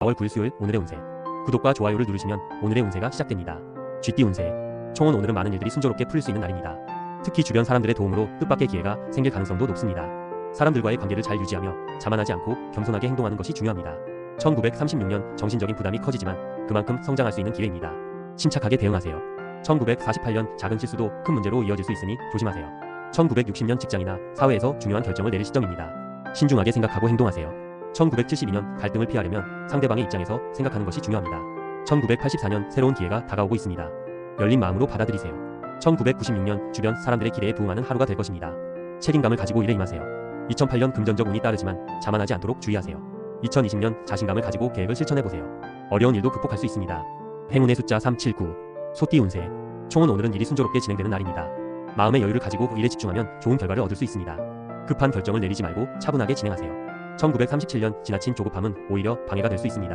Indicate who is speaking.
Speaker 1: 4월 9일 수요일 오늘의 운세. 구독과 좋아요를 누르시면 오늘의 운세가 시작됩니다. 쥐띠 운세. 총은 오늘은 많은 일들이 순조롭게 풀릴 수 있는 날입니다. 특히 주변 사람들의 도움으로 뜻밖의 기회가 생길 가능성도 높습니다. 사람들과의 관계를 잘 유지하며 자만하지 않고 겸손하게 행동하는 것이 중요합니다. 1936년 정신적인 부담이 커지지만 그만큼 성장할 수 있는 기회입니다. 침착하게 대응하세요. 1948년 작은 실수도 큰 문제로 이어질 수 있으니 조심하세요. 1960년 직장이나 사회에서 중요한 결정을 내릴 시점입니다. 신중하게 생각하고 행동하세요. 1972년 갈등을 피하려면 상대방의 입장에서 생각하는 것이 중요합니다. 1984년 새로운 기회가 다가오고 있습니다. 열린 마음으로 받아들이세요. 1996년 주변 사람들의 기대에 부응하는 하루가 될 것입니다. 책임감을 가지고 일에 임하세요. 2008년 금전적 운이 따르지만 자만하지 않도록 주의하세요. 2020년 자신감을 가지고 계획을 실천해 보세요. 어려운 일도 극복할 수 있습니다. 행운의 숫자 379. 소띠 운세. 총은 오늘은 일이 순조롭게 진행되는 날입니다. 마음의 여유를 가지고 그 일에 집중하면 좋은 결과를 얻을 수 있습니다. 급한 결정을 내리지 말고 차분하게 진행하세요. 1937년 지나친 조급함은 오히려 방해가 될 수 있습니다.